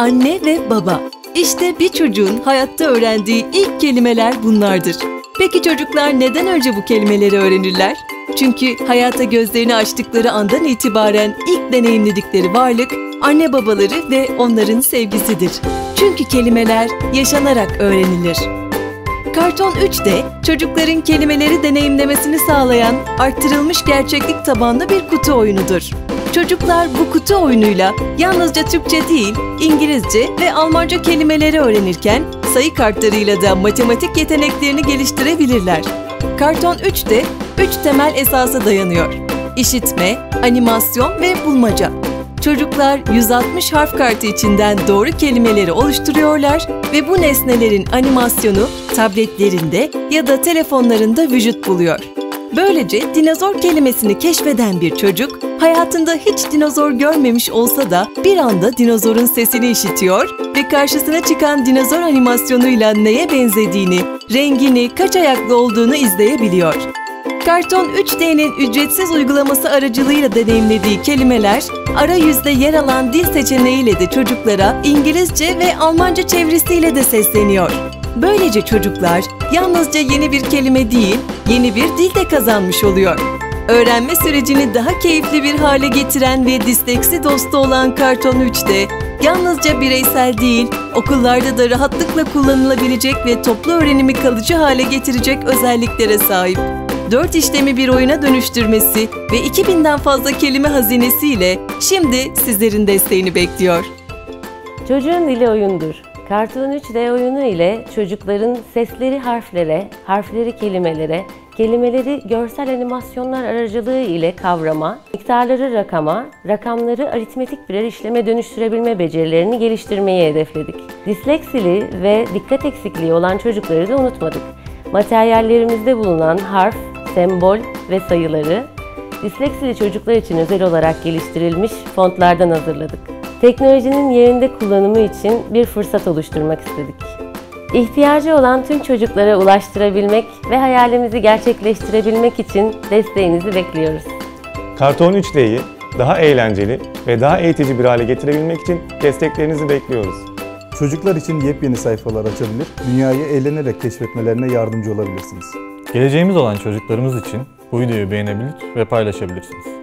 Anne ve baba. İşte bir çocuğun hayatta öğrendiği ilk kelimeler bunlardır. Peki çocuklar neden önce bu kelimeleri öğrenirler? Çünkü hayata gözlerini açtıkları andan itibaren ilk deneyimledikleri varlık anne babaları ve onların sevgisidir. Çünkü kelimeler yaşanarak öğrenilir. Karton 3D, çocukların kelimeleri deneyimlemesini sağlayan arttırılmış gerçeklik tabanlı bir kutu oyunudur. Çocuklar bu kutu oyunuyla yalnızca Türkçe değil, İngilizce ve Almanca kelimeleri öğrenirken sayı kartlarıyla da matematik yeteneklerini geliştirebilirler. Karton 3'te 3 temel esasa dayanıyor. İşitme, animasyon ve bulmaca. Çocuklar 160 harf kartı içinden doğru kelimeleri oluşturuyorlar ve bu nesnelerin animasyonu tabletlerinde ya da telefonlarında vücut buluyor. Böylece dinozor kelimesini keşfeden bir çocuk hayatında hiç dinozor görmemiş olsa da bir anda dinozorun sesini işitiyor ve karşısına çıkan dinozor animasyonuyla neye benzediğini, rengini, kaç ayaklı olduğunu izleyebiliyor. Karton 3D'nin ücretsiz uygulaması aracılığıyla deneyimlediği kelimeler, arayüzde yer alan dil seçeneğiyle de çocuklara İngilizce ve Almanca çevresiyle de sesleniyor. Böylece çocuklar yalnızca yeni bir kelime değil, yeni bir dil de kazanmış oluyor. Öğrenme sürecini daha keyifli bir hale getiren ve disleksi dostu olan Karton 3'te yalnızca bireysel değil, okullarda da rahatlıkla kullanılabilecek ve toplu öğrenimi kalıcı hale getirecek özelliklere sahip. 4 işlemi bir oyuna dönüştürmesi ve 2000'den fazla kelime hazinesiyle şimdi sizlerin desteğini bekliyor. Çocuğun dili oyundur. Kartoon 3D oyunu ile çocukların sesleri harflere, harfleri kelimelere, kelimeleri görsel animasyonlar aracılığı ile kavrama, miktarları rakama, rakamları aritmetik birer işleme dönüştürebilme becerilerini geliştirmeyi hedefledik. Disleksili ve dikkat eksikliği olan çocukları da unutmadık. Materyallerimizde bulunan harf, sembol ve sayıları disleksili çocuklar için özel olarak geliştirilmiş fontlardan hazırladık. Teknolojinin yerinde kullanımı için bir fırsat oluşturmak istedik. İhtiyacı olan tüm çocuklara ulaştırabilmek ve hayalimizi gerçekleştirebilmek için desteğinizi bekliyoruz. Karton 3D'yi daha eğlenceli ve daha eğitici bir hale getirebilmek için desteklerinizi bekliyoruz. Çocuklar için yepyeni sayfalar açabilir, dünyayı eğlenerek keşfetmelerine yardımcı olabilirsiniz. Geleceğimiz olan çocuklarımız için bu videoyu beğenebilir ve paylaşabilirsiniz.